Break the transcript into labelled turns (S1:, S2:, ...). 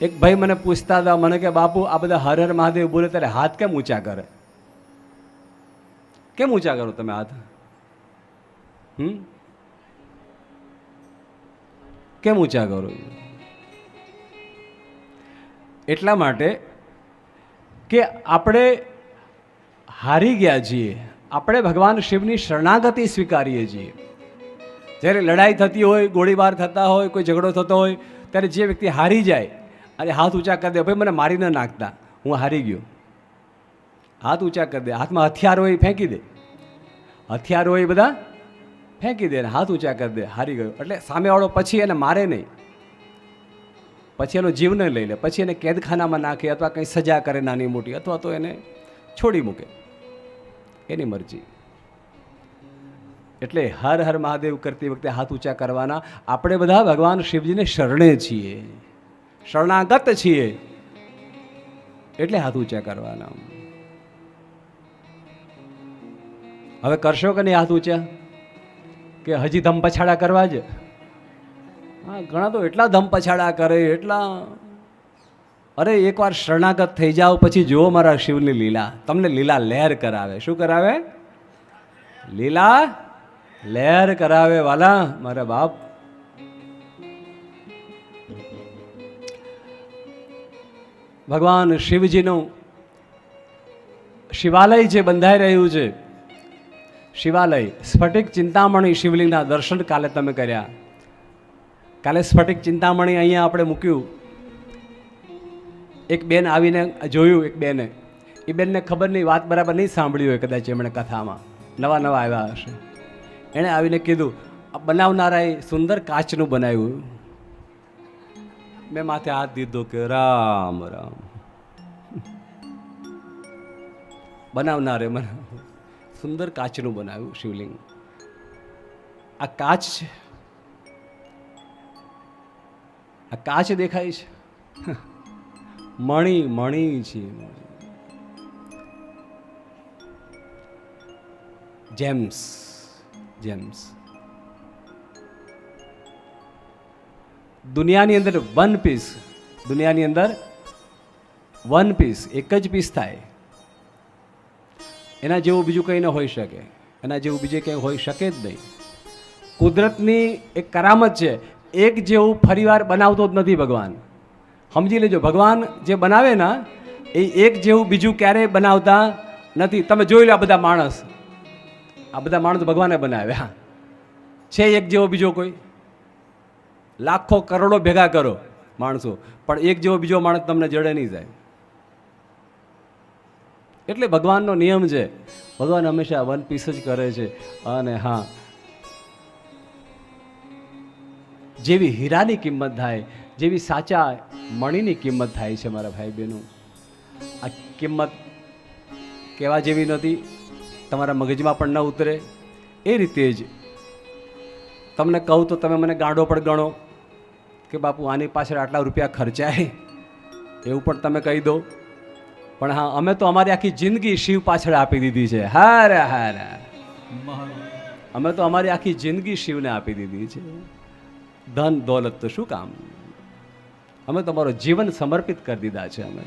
S1: એક ભાઈ મને પૂછતા હતા, મને કે, બાપુ, આ બધા હર હર મહાદેવ બોલે, ત્યારે હાથ કેમ ઊંચા કરે? કેમ ઊંચા કરો તમે હાથ? હમ? કેમ ઊંચા કરો? એટલા માટે કે આપણે હારી ગયા છીએ. આપણે ભગવાન શિવની શરણાગતિ સ્વીકારીએ છીએ. જ્યારે લડાઈ થતી હોય, ગોળીબાર થતા હોય, કોઈ ઝઘડો થતો હોય, ત્યારે જે વ્યક્તિ હારી જાય અને હાથ ઊંચા કરી દે, ભાઈ મને મારી ન નાખતા. હું હારી ગયો. હાથ ઊંચા કરી દે. હાથમાં હથિયાર હોય ફેંકી દે. હથિયાર હોય એ બધા ફેંકી દે અને હાથ ઊંચા કરી દે. હારી ગયો. એટલે સામેવાળો પછી એને મારે નહીં. પછી એનો જીવ ન લઈ લે. પછી એને કેદખાનામાં નાખે અથવા કંઈ સજા કરે નાની મોટી અથવા તો એને છોડી મૂકે. એની મરજી. એટલે હર હર મહાદેવ કરતી વખતે હાથ ઊંચા કરવાના. આપણે બધા ભગવાન શિવજીને શરણે છીએ. શરણાગત છીએ. એટલે હાથ ઊંચા કરવાના. હવે કરશો કે નહીં હાથ ઊંચા? કે હજી ધમ પછાડા કરવા જ? હા, ઘણા તો એટલા ધમ પછાડા કરે, એટલા. અરે, એકવાર શરણાગત થઈ જાઓ, પછી જુઓ મારા શિવની લીલા. તમને લીલા લહેર કરાવે. શું કરાવે? લીલા લહેર કરાવે. વાલા, મારા બાપ. ભગવાન શિવજીનું શિવાલય જે બંધાઈ રહ્યું છે, શિવાલય, સ્ફટિક ચિંતામણી શિવલિંગના દર્શન કાલે તમે કર્યા. કાલે સ્ફટિક ચિંતામણી અહીંયા આપણે મૂક્યું. એક બેન આવીને જોયું, એક બેને. એ બેનને ખબર નહીં વાત બરાબર નહીં સાંભળી હોય કદાચ એમણે કથામાં. નવા નવા આવ્યા હશે. એણે આવીને કીધું બનાવનારાએ સુંદર કાચનું બનાવ્યું. મેં માથે હાથ દીધો કે રામ રામ. બનાવનારે મને સુંદર કાચનું બનાવ્યું શિવલિંગ. આ કાચ છે. આ કાચ દેખાય છે. મણી મણી છે. Gems gems. દુનિયાની અંદર વન પીસ દુનિયાની અંદર વન પીસ એક જ પીસ થાય. એના જેવું બીજું કંઈ ન હોઈ શકે. એના જેવું બીજે કંઈ હોઈ શકે જ નહીં. કુદરતની એક કરામત છે, એક જેવું ફરીવાર બનાવતો જ નથી ભગવાન. સમજી લેજો, ભગવાન જે બનાવે ને, એ એક જેવું બીજું ક્યારેય બનાવતા નથી. તમે જોઈ લો આ બધા માણસ. આ બધા માણસ ભગવાને બનાવ્યા. છે એક જેવો બીજો કોઈ? લાખો કરોડો ભેગા કરો માણસો. પણ એક જેવો બીજો માણસ તમને જડે નહીં જાય. એટલે ભગવાનનો નિયમ છે, ભગવાન હંમેશા વન પીસ જ કરે છે. અને હા, જેવી હીરાની કિંમત થાય, જેવી સાચા મણીની કિંમત થાય છે મારા ભાઈ બહેનો આ કિંમત કહેવા જેવી નથી તમારા મગજમાં પણ ન ઉતરે. એ રીતે જ તમને કહું તો તમે મને ગાંડો પણ ગણો. કે બાપુ, આની પાછળ આટલા રૂપિયા ખર્ચાય? એવું પણ તમે કહી દો. પણ હા, અમે તો અમારી આખી જિંદગી શિવ પાછળ આપી દીધી છે. હારે, હાર અમે તો અમારી આખી જિંદગી શિવને આપી દીધી છે. ધન, દોલત તો શું કામ? અમે તમારો જીવન સમર્પિત કરી દીધા છે અમે